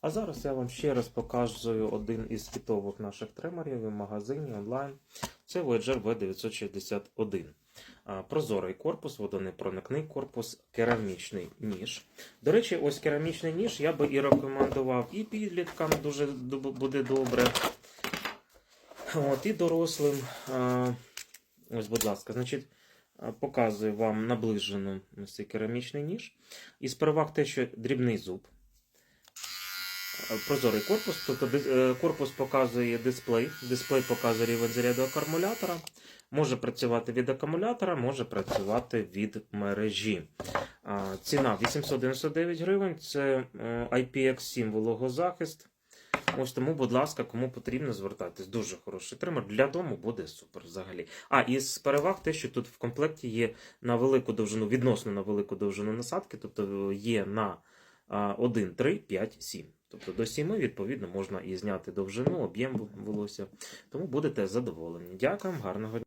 А зараз я вам ще раз показую один із китових наших тримерів в магазині онлайн. Це Voyager V961. Прозорий корпус, водонепроникний корпус, керамічний ніж. До речі, ось керамічний ніж я би і рекомендував і підліткам дуже буде добре. От, і дорослим. Ось, будь ласка, значить, показую вам наближену керамічний ніж. Із переваг те, що дрібний зуб. Е, Прозорий корпус, тобто е, корпус показує дисплей, дисплей показує рівень заряду акумулятора. Може працювати від акумулятора, може працювати від мережі. Ціна 899 гривень. Це е, IPX7 вологозахист. Ось тому, будь ласка, кому потрібно звертатись. Дуже хороший тример. Для дому буде супер взагалі. А і з переваг те, що тут в комплекті є на велику довжину, відносно на велику довжину насадки, тобто є на 1, 3, 5, 7. Тобто до 7, відповідно, можна і зняти довжину, об'єм волосся. Тому будете задоволені. Дякую, гарного дня.